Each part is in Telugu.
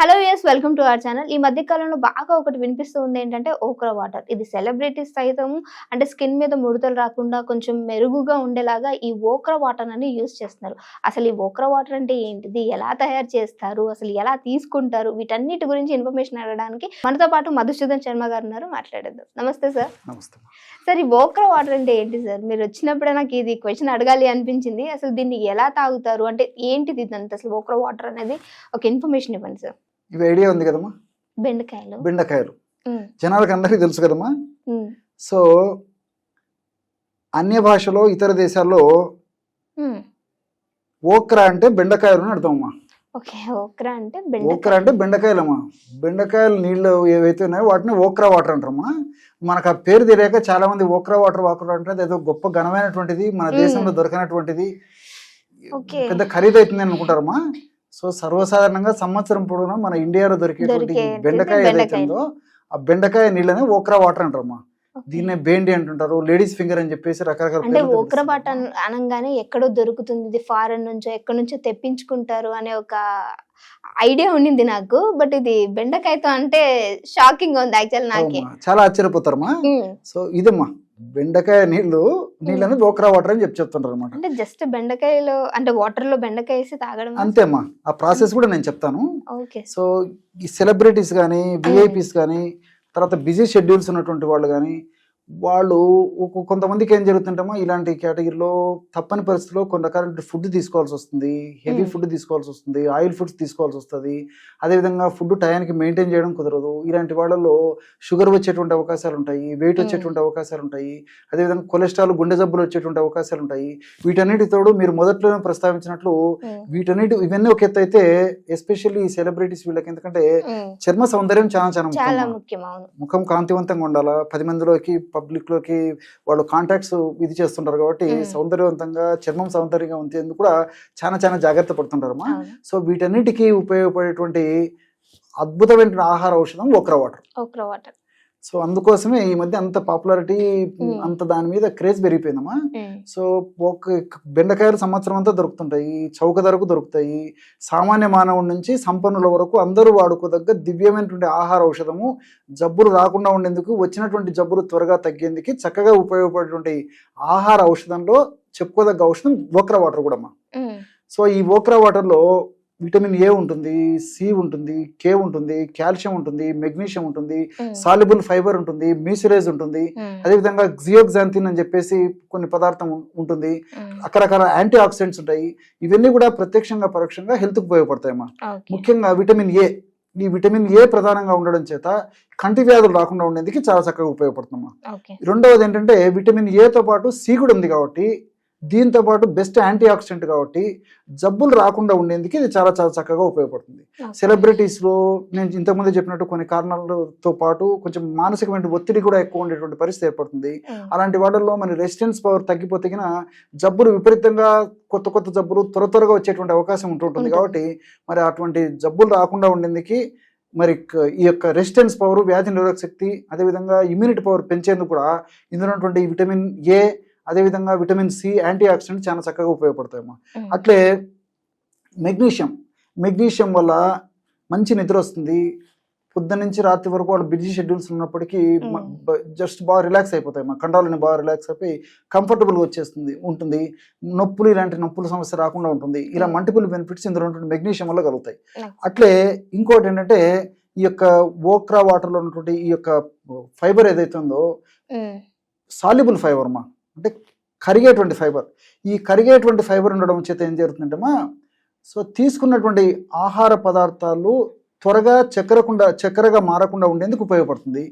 Hello yes welcome to our channel ఈ మధ్య కాలంలో బాగా ఒకటి వినిపిస్తూ ఉంది ఏంటంటే ఓక్రా వాటర్. ఇది సెలబ్రిటీస్ సైతం అంటే స్కిన్ మీద ముడతలు రాకుండా కొంచెం మెరుగుగా ఉండేలాగా ఈ ఓక్రా వాటర్ అని యూస్ చేస్తున్నారు. అసలు ఈ ఓక్రా వాటర్ అంటే ఏంటిది? ఎలా తయారు చేస్తారు? అసలు ఎలా తీసుకుంటారు? వీటన్నిటి గురించి ఇన్ఫర్మేషన్ అడగడానికి మనతో పాటు మధుసూదన్ శర్మ గారు ఉన్నారు. మాట్లాడేద్దాం. నమస్తే సార్ నమస్తే సార్ ఈ ఓక్రా వాటర్ అంటే ఏంటి సార్ మీరు వచ్చినప్పుడే నాకు ఇది క్వశ్చన్ అడగాలి అనిపించింది. అసలు దీన్ని ఎలా తాగుతారు? అంటే ఏంటిది ఇదంతా? అసలు ఓక్రా వాటర్ అనేది ఒక ఇన్ఫర్మేషన్ ఇవ్వండి సార్ ఇవి ఐడియా ఉంది కదమ్మా? బెండకాయలు. బెండకాయలు. జనాలకు అందరికీ తెలుసు కదమ్మా? సో అన్య భాషలో ఇతర దేశాల్లో. ఓక్రా అంటే బెండకాయలు అని అర్థమమ్మా ఓకే ఓక్రా అంటే ఓక్రా బెండకాయ అంటే బెండకాయలమ్మా బెండకాయలు నీళ్ళు ఏవైతే ఉన్నాయో వాటిని ఓక్రా వాటర్ అంటారమ్మా. మనకు ఆ పేరు తెలియక చాలా మంది ఓక్రా వాటర్ వాటర్ అంటే అది ఏదో గొప్ప ఘనమైనటువంటిది మన. దేశంలో దొరకనటువంటిది. పెద్ద ఖరీదైతుంది అనుకుంటారమ్మా. సో సర్వసాధారణంగా సంవత్సరం పొడవునా మన ఇండియాలో దొరికేటువంటి దొరికే బెండకాయ ఏదైతే బెండకాయలు. ఉందో ఆ బెండకాయ నీళ్ళని ఓక్రా వాటర్ అంటారమ్మా. దీన్నే బేండి అంటుంటారు లేడీస్ ఫింగర్ అని చెప్పేసి రకరకాల అంటే ఓక్రా పిలుస్తుంటారు. అనగానే ఎక్కడో దొరుకుతుంది ఇది ఫారెన్ నుంచో ఎక్కడి నుంచో తెప్పించుకుంటారు అనే ఒక ఐడియా ఉండింది నాకు బట్ ఇది బెండకాయతో అంటే షాకింగ్ ఉంది యాక్చువల్ నాకే చాలా ఆశ్చర్యపోతారమ్మా ఉమ్. సో ఇదమ్మా బెండకాయ నీళ్ళు నీళ్ళని ఓక్రా వాటర్ అని చెప్పి చెప్తుంటారు అనమాట అంటే జస్ట్ బెండకాయలో అంటే వాటర్లో బెండకాయ వేసి తాగడం అంతేమ్మా ఆ ప్రాసెస్ కూడా నేను చెప్తాను. ఓకే. సో ఈ సెలబ్రిటీస్ కానీ విఐపీస్ కానీ తర్వాత బిజీ షెడ్యూల్స్ ఉన్నటువంటి వాళ్ళు కానీ వాళ్ళు కొంతమందికి ఏం జరుగుతుంటామో ఇలాంటి కేటగిరీలో తప్పని పరిస్థితిలో కొన్ని రకాల ఫుడ్ తీసుకోవాల్సి వస్తుంది. హెవీ. ఫుడ్ తీసుకోవాల్సి వస్తుంది. ఆయిల్ ఫుడ్స్ తీసుకోవాల్సి వస్తుంది. అదేవిధంగా ఫుడ్ టయానికి మెయింటైన్ చేయడం కుదరదు. ఇలాంటి వాళ్ళలో షుగర్ వచ్చేటువంటి అవకాశాలు ఉంటాయి. వెయిట్. వచ్చేటువంటి అవకాశాలు ఉంటాయి. అదేవిధంగా కొలెస్ట్రాల్ గుండె జబ్బులు వచ్చేటువంటి అవకాశాలు ఉంటాయి. వీటన్నిటితోడు మీరు మొదట్లోనే ప్రస్తావించినట్లు. వీటన్నిటి ఇవన్నీ ఒక ఎత్తు అయితే ఎస్పెషల్లీ సెలబ్రిటీస్ వీళ్ళకి ఎందుకంటే. చర్మ సౌందర్యం చాలా చాలా ముఖ్యం. ముఖం కాంతివంతంగా ఉండాలా? పది మందిలోకి పబ్లిక్లోకి వాళ్ళు కాంటాక్ట్స్ ఇది చేస్తుంటారు కాబట్టి. సౌందర్యవంతంగా చర్మం సౌందర్యంగా ఉంచేందుకు కూడా చాలా చాలా జాగ్రత్త పడుతుంటారమ్మా. అవును. సో వీటన్నిటికీ ఉపయోగపడేటువంటి అద్భుతమైన ఆహార ఔషధం okra water. Okra water. So అందుకోసమే ఈ మధ్య అంత పాపులారిటీ Mm. అంత దాని మీద క్రేజ్ పెరిగిపోయిందమ్మా ఉమ్. సో ఒక బెండకాయలు సంవత్సరం అంతా దొరుకుతుంటాయి చౌక ధరకు దొరుకుతాయి సామాన్య మానవుడి నుంచి సంపన్నుల వరకు అందరూ వాడుకోదగ్గ దివ్యమైనటువంటి ఆహార ఔషధము జబ్బులు రాకుండా ఉండేందుకు వచ్చినటువంటి జబ్బులు త్వరగా తగ్గేందుకు చక్కగా ఉపయోగపడేటువంటి ఆహార ఔషధంలో చెప్పుకోదగ్గ ఔషధం ఓక్రా వాటర్ కూడా అమ్మా ఉమ్. సో ఈ ఓక్రా వాటర్లో విటమిన్ ఏ ఉంటుంది సి ఉంటుంది కే ఉంటుంది కాల్షియం ఉంటుంది మెగ్నీషియం ఉంటుంది ఉమ్. సాల్యుబుల్ ఫైబర్ ఉంటుంది మీసురేజ్ ఉంటుంది. అదేవిధంగా జియోగ్జాంతిన్ అని చెప్పేసి కొన్ని పదార్థం ఉంటుంది. రకరకాల యాంటీ ఆక్సిడెంట్స్ ఉంటాయి. ఇవన్నీ కూడా ప్రత్యక్షంగా పరోక్షంగా హెల్త్కి ఉపయోగపడతాయమ్మా. ముఖ్యంగా విటమిన్ ఏ ఈ విటమిన్ ఏ ప్రధానంగా ఉండడం చేత కంటి వ్యాధులు రాకుండా ఉండేందుకు చాలా చక్కగా ఉపయోగపడుతుందమ్మా. రెండవది ఏంటంటే విటమిన్ ఏతో పాటు సి కూడా ఉంది కాబట్టి దీంతో పాటు బెస్ట్ యాంటీ ఆక్సిడెంట్ కాబట్టి జబ్బులు రాకుండా ఉండేందుకు ఇది చాలా చాలా చక్కగా ఉపయోగపడుతుంది ఓకే. సెలబ్రిటీస్లో నేను ఇంతకుముందు చెప్పినట్టు కొన్ని కారణాలతో పాటు కొంచెం మానసికమైన ఒత్తిడి కూడా ఎక్కువ ఉండేటువంటి పరిస్థితి ఏర్పడుతుంది ఉమ్. అలాంటి వాటిల్లో మన రెసిస్టెన్స్ పవర్ తగ్గిపోతే జబ్బులు విపరీతంగా కొత్త కొత్త జబ్బులు త్వర త్వరగా వచ్చేటువంటి అవకాశం ఉంటుంటుంది. కాబట్టి మరి అటువంటి జబ్బులు రాకుండా ఉండేందుకు మరి ఈ యొక్క రెసిస్టెన్స్ పవర్ వ్యాధి నిరోధక శక్తి అదేవిధంగా ఇమ్యూనిటీ పవర్ పెంచేందుకు కూడా ఇందులో ఉన్నటువంటి విటమిన్ ఏ అదేవిధంగా విటమిన్ సి యాంటీ ఆక్సిడెంట్ చాలా చక్కగా ఉపయోగపడతాయమ్మా. అట్లే మెగ్నీషియం మెగ్నీషియం వల్ల మంచి నిద్ర వస్తుంది పొద్దున్న నుంచి రాత్రి వరకు వాళ్ళు బిజీ షెడ్యూల్స్ ఉన్నప్పటికీ. జస్ట్ బాగా రిలాక్స్ అయిపోతాయి మా కండరాలని బాగా రిలాక్స్ అయిపోయి కంఫర్టబుల్గా వచ్చేస్తుంది ఉంటుంది నొప్పులు ఇలాంటి నొప్పుల సమస్య రాకుండా ఉంటుంది ఇలా. మల్టిపుల్ బెనిఫిట్స్ ఇందులో ఉన్నటువంటి మెగ్నీషియం వల్ల కలుగుతాయి. అట్లే ఇంకోటి ఏంటంటే ఈ యొక్క ఓక్రా వాటర్లో ఉన్నటువంటి ఈ యొక్క ఫైబర్ ఏదైతే ఉందో. సాల్యుబుల్ ఫైబర్ మా అంటే కరిగేటువంటి ఫైబర్. ఈ కరిగేటువంటి ఫైబర్ ఉండడం చేత ఏం జరుగుతుందంటేమా సో తీసుకున్నటువంటి ఆహార పదార్థాలు త్వరగా చక్కెరకుండా చక్కెరగా మారకుండా ఉండేందుకు ఉపయోగపడుతుంది.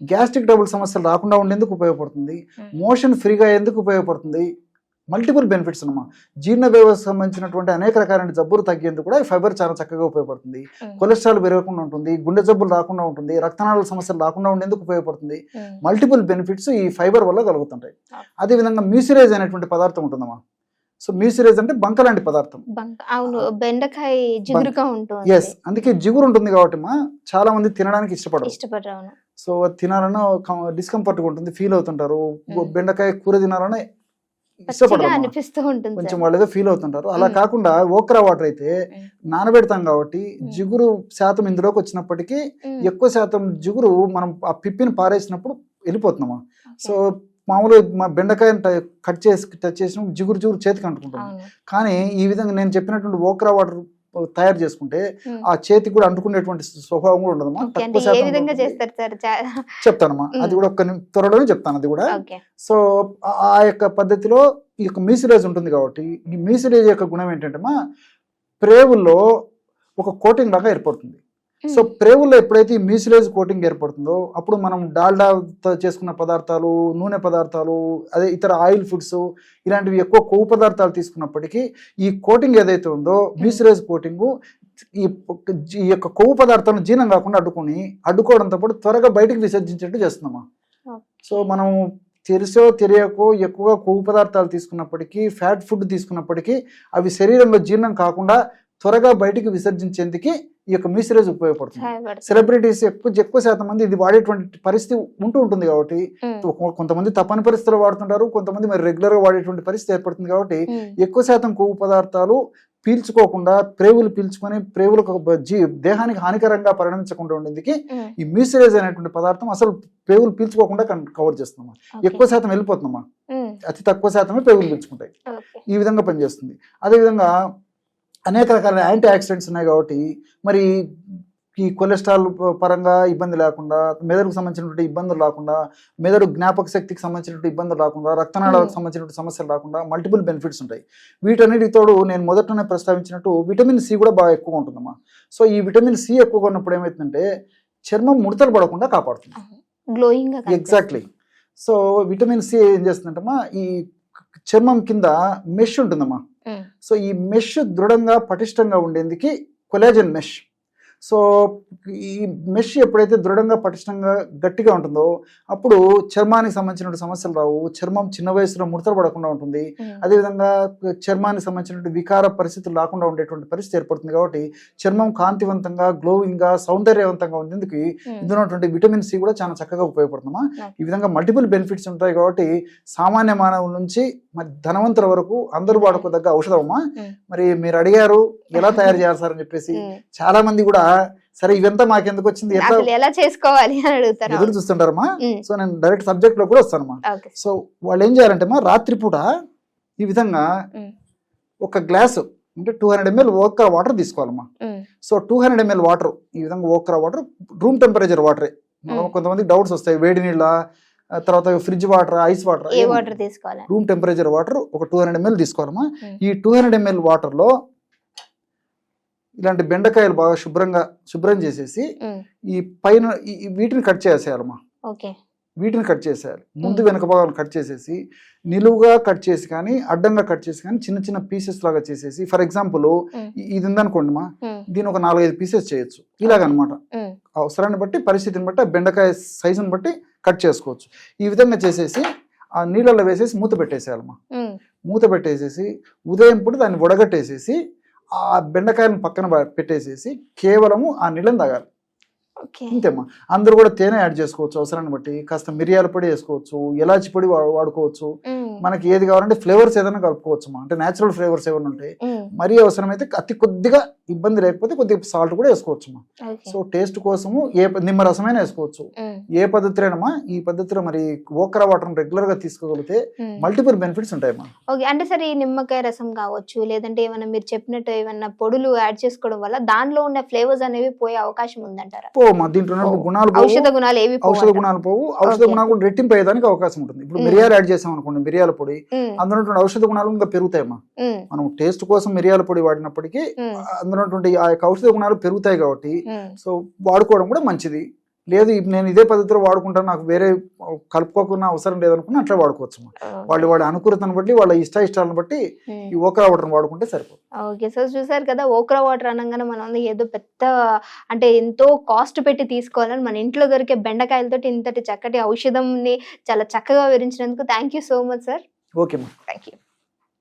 గ్యాస్ట్రిక్ ట్రబుల్ సమస్యలు రాకుండా ఉండేందుకు ఉపయోగపడుతుంది. మోషన్ ఫ్రీగా అయ్యేందుకు ఉపయోగపడుతుంది. మల్టిపుల్ బెనిఫిట్స్ అన్నమా జీర్ణ వ్యవస్థ సంబంధించినటువంటి అనేక రకాలైన జబ్బులు తగ్గేందుకు కూడా ఈ ఫైబర్ చాలా చక్కగా ఉపయోగపడుతుంది. కొలెస్ట్రాల్ పెరగకుండా ఉంటుంది గుండె జబ్బులు రాకుండా ఉంటుంది రక్తనాళాల సమస్యలు రాకుండా ఉండేందుకు ఉపయోగపడుతుంది. మల్టిపుల్ బెనిఫిట్స్ ఈ ఫైబర్ వల్ల కలుగుతుంటాయి. అదేవిధంగా మ్యూసిరేజ్ అనేటువంటి పదార్థం ఉంటుందమ్మా సో మ్యూసిరేజ్ అంటే బంక లాంటి పదార్థం అవును బెండకాయ జిగురుగా ఉంటుంది ఎస్ అందుకే జిగురు ఉంటుంది కాబట్టి మా చాలా మంది తినడానికి ఇష్టపడరు సో తినాలన్నా డిస్కంఫర్ట్గా ఉంటుంది ఫీల్ అవుతుంటారు. బెండకాయ కూర తినాలన్నా. అనిపిస్తూ ఉంటుంది కొంచెం. వాళ్ళు ఏదో ఫీల్ అవుతుంటారు అలా. కాకుండా ఓక్రా వాటర్ అయితే. నానబెడతాం కాబట్టి. జిగురు శాతం ఇందులోకి వచ్చినప్పటికీ. ఎక్కువ శాతం జిగురు మనం ఆ పిప్పిని పారేసినప్పుడు వెళ్ళిపోతున్నామా. సో మామూలుగా మా బెండకాయని కట్ చేసి టచ్ చేసిన జిగురు జిగురు చేతికి అంటుకుంటుంది అవును. కానీ ఈ విధంగా నేను చెప్పినటువంటి ఓక్రా వాటర్ తయారు చేసుకుంటే. ఆ చేతికి కూడా అంటుకునేటువంటి స్వభావం కూడా ఉండదమ్మా తక్కువ శాతం చెప్తానమ్మా. మ్మ్. అది కూడా ఒక్క త్వరలోనే చెప్తాను అది కూడా. సో ఆ- ఆ యొక్క పద్ధతిలో ఈ యొక్క మీసిరేజ్ ఉంటుంది కాబట్టి ఈ మీసిరేజ్ యొక్క గుణం ఏంటంటే మా ప్రేవుల్లో ఒక కోటింగ్ లాగా ఏర్పడుతుంది. సో మ్మ్. ప్రేవుల్లో ఎప్పుడైతే ఈ మ్యూసిలేజ్ కోటింగ్ ఏర్పడుతుందో అప్పుడు మనం డాల్డాతో చేసుకున్న పదార్థాలు నూనె పదార్థాలు అదే ఇతర ఆయిల్ ఫుడ్స్ ఇలాంటివి ఎక్కువ కొవ్వు పదార్థాలు తీసుకున్నప్పటికీ ఈ కోటింగ్ ఏదైతే ఉందో మ్యూసిలేజ్ కోటింగ్ ఈ యొక్క కొవ్వు పదార్థాలను జీర్ణం కాకుండా అడ్డుకొని అడ్డుకోవడంతో పాటు త్వరగా బయటికి విసర్జించేట్టు చేస్తున్నామా. సో మనం తెలిసో తెలియకో ఎక్కువగా కొవ్వు పదార్థాలు తీసుకున్నప్పటికీ ఫ్యాట్ ఫుడ్ తీసుకున్నప్పటికీ అవి శరీరంలో జీర్ణం కాకుండా త్వరగా బయటికి విసర్జించేందుకు ఈ యొక్క మీసిరేజ్ ఉపయోగపడుతుంది. సెలబ్రిటీస్ ఎక్కువ ఎక్కువ శాతం మంది ఇది వాడేటువంటి పరిస్థితి ఉంటూ ఉంటుంది కాబట్టి కొంతమంది తప్పని పరిస్థితుల్లో వాడుతుంటారు కొంతమంది మరి రెగ్యులర్గా వాడేటువంటి పరిస్థితి ఏర్పడుతుంది కాబట్టి. ఎక్కువ శాతం కొవ్వు పదార్థాలు పీల్చుకోకుండా ప్రేవులు పీల్చుకొని ప్రేవులకు జీ దేహానికి హానికరంగా పరిణమించకుండా ఉండేందుకు. ఈ మీసిరేజ్ అనేటువంటి పదార్థం అసలు ప్రేవులు పీల్చుకోకుండా కవర్ చేస్తున్నామా. ఎక్కువ శాతం వెళ్ళిపోతున్నామా. అతి తక్కువ శాతమే ప్రేవులు పీల్చుకుంటాయి. ఈ విధంగా పనిచేస్తుంది అదేవిధంగా అనేక రకాల యాంటీ ఆక్సిడెంట్స్ ఉన్నాయి కాబట్టి మరి ఈ కొలెస్ట్రాల్ పరంగా ఇబ్బంది లేకుండా మెదడుకు సంబంధించినటువంటి ఇబ్బందులు రాకుండా మెదడు జ్ఞాపక శక్తికి సంబంధించినటువంటి ఇబ్బందులు రాకుండా రక్తనాళాలకు. సంబంధించినటువంటి సమస్యలు రాకుండా మల్టిపుల్ బెనిఫిట్స్ ఉంటాయి వీటన్నిటి తోడు నేను మొదటనే ప్రస్తావించినట్టు విటమిన్ సి కూడా బాగా ఎక్కువ ఉంటుందమ్మా సో ఈ విటమిన్ సి ఎక్కువగా ఉన్నప్పుడు ఏమవుతుందంటే చర్మం ముడతలు పడకుండా కాపాడుతుంది glowing. Exactly so vitamin C ఏం చేస్తుందంటమ్మా ఈ చర్మం కింద మెష్ ఉంటుందమ్మా మ్మ్. సో ఈ మెష్ దృఢంగా పటిష్టంగా ఉండేందుకు కొలాజన్ మెష్. సో ఈ మెష్ ఎప్పుడైతే దృఢంగా పటిష్టంగా గట్టిగా ఉంటుందో అప్పుడు చర్మానికి సంబంధించిన సమస్యలు రావు చర్మం చిన్న వయసులో ముడతలు పడకుండా ఉంటుంది. అదేవిధంగా చర్మానికి సంబంధించినటువంటి వికార పరిస్థితులు రాకుండా ఉండేటువంటి పరిస్థితి ఏర్పడుతుంది కాబట్టి చర్మం కాంతివంతంగా గ్లోయింగ్గా సౌందర్యవంతంగా ఉండేందుకు. ఇందులో ఉన్నటువంటి విటమిన్ సి కూడా చాలా చక్కగా ఉపయోగపడుతుందమ్మా Okay. ఈ విధంగా మల్టిపుల్ బెనిఫిట్స్ ఉంటాయి కాబట్టి సామాన్య మానవుల నుంచి మరి ధనవంతుల వరకు అందరూ వాడుకోదగ్గ ఔషధం అమ్మా మ్మ్. మరి మీరు అడిగారు ఎలా తయారు చేయాలి సార్ అని చెప్పేసి. చాలా మంది కూడా సరే ఇవంతా మాకెందుకు వచ్చింది ఎలా చేసుకోవాలి అని అడుగుతారు ఎదురు చూస్తుంటారమ్మా మ్మ్. సో నేను డైరెక్ట్ సబ్జెక్ట్లో కూడా వస్తానమ్మా సో వాళ్ళు ఏం చేయాలంటే మా రాత్రిపూట ఈ విధంగా. ఒక గ్లాసు అంటే two hundred ML okra water తీసుకోవాలమ్మా మ్మ్. So two hundred ML water ఈ విధంగా ఓక్రా వాటర్ రూమ్ టెంపరేచర్ వాటరే. కొంతమంది డౌట్స్ వస్తాయి వేడి నీళ్ళ తర్వాత fridge water ice water water తీసుకోవాలి రూమ్ టెంపరేచర్ వాటర్ ఒక టూ హండ్రెడ్ ఎంఎల్ తీసుకోవాలమ్మా మ్మ్. ఈ టూ హండ్రెడ్ ఎంఎల్ వాటర్లో ఇలాంటి బెండకాయలు బాగా శుభ్రంగా శుభ్రం చేసేసి. ఈ పైన వీటిని కట్ చేసేయాలమ్మా ఓకే వీటిని కట్ చేసేయాలి ముందు. వెనక భాగాలు కట్ చేసేసి నిలువుగా కట్ చేసి కానీ అడ్డంగా కట్ చేసి కానీ చిన్న చిన్న పీసెస్ లాగా చేసేసి ఫర్ ఎగ్జాంపుల్. ఇది ఉందనుకోండి మా. దీని ఒక నాలుగైదు పీసెస్ చేయొచ్చు ఇలాగనమాట. అవసరాన్ని బట్టి పరిస్థితిని బట్టి బెండకాయ సైజుని బట్టి కట్ చేసుకోవచ్చు ఈ విధంగా చేసేసి ఆ నీళ్ళలో వేసేసి మూత పెట్టేసేయాలమ్మా మ్మ్. మూత పెట్టేసేసి ఉదయం పూట దాన్ని వడగట్టేసేసి ఆ బెండకాయలను పక్కన పెట్టేసేసి కేవలము ఆ నీళ్ళని తాగాలి. ఓకే. అంతేమ్మా అందరూ కూడా తేనె యాడ్ చేసుకోవచ్చు అవసరాన్ని బట్టి కాస్త మిరియాల పొడి వేసుకోవచ్చు ఎలాచి పొడి వాడుకోవచ్చు. మనకి ఏది కావాలంటే ఫ్లేవర్స్ ఏదైనా కలుపుకోవచ్చు అంటే నేచురల్ ఫ్లేవర్స్ ఏమైనా ఉంటాయి. మరీ అవసరమైతే అతి కొద్దిగా ఇబ్బంది లేకపోతే కొద్దిగా సాల్ట్ కూడా వేసుకోవచ్చు సో టేస్ట్ కోసము ఏ ప- నిమ్మ రసమైనా వేసుకోవచ్చు. ఏ పద్ధతిలోనమ్మా ఈ పద్ధతిలో మరి ఓకరా వాటర్ రెగ్యులర్గా తీసుకోగలిగితే మ్మ్. మల్టిపుల్ బెనిఫిట్స్ ఉంటాయమ్మా ఓకే అంటే సరే ఈ నిమ్మకాయ రసం కావచ్చు లేదంటే ఏమైనా మీరు చెప్పినట్టు ఏమైనా పొడులు యాడ్ చేసుకోవడం వల్ల దానిలో ఉన్న ఫ్లేవర్స్ అనేవి పోయే అవకాశం ఉందంటారా పోమ్మా దీంట్లో గుణాలు ఔషధ గుణాలు ఏవి పోవు ఔషధ? గుణాలు పోవు ఔషధ. గుణాలు కూడా రెట్టింపు అయ్యేదానికి అవకాశం ఉంటుంది ఇప్పుడు మ్మ్. మిరియాలు యాడ్ చేసాం అనుకోండి మిరియాల పొడి మ్మ్. అందులో ఔషధ గుణాలు ఇంకా పెరుగుతాయమ్మా మ్మ్. మనం టేస్ట్ కోసం మిరియాల పొడి వాడినప్పటికీ. అందులో ఆ యొక్క ఔషధ గుణాలు పెరుగుతాయి కాబట్టి. సో వాడుకోవడం కూడా మంచిది లేదు నేను ఇదే పద్ధతిలో వాడుకుంటాను నాకు వేరే కలుపుకోకుండా అవసరం లేదనుకున్నా అట్లా వాడుకోవచ్చు వాళ్ళు వాళ్ళ అనుకూలతను బట్టి వాళ్ళ ఇష్ట ఇష్టాలను బట్టి. ఈ ఓకరా వాటర్ని వాడుకుంటే సరిపోతుంది. ఓకే. సో చూసారు కదా ఓక్రా వాటర్ అనగానే మనం ఏదో పెద్ద అంటే ఎంతో కాస్ట్ పెట్టి తీసుకోవాలని మన ఇంట్లో దొరికే బెండకాయలతో ఇంతటి చక్కటి ఔషధంని చాలా చక్కగా వివరించినందుకు thank you so much sir. Okay మా థ్యాంక్ యూ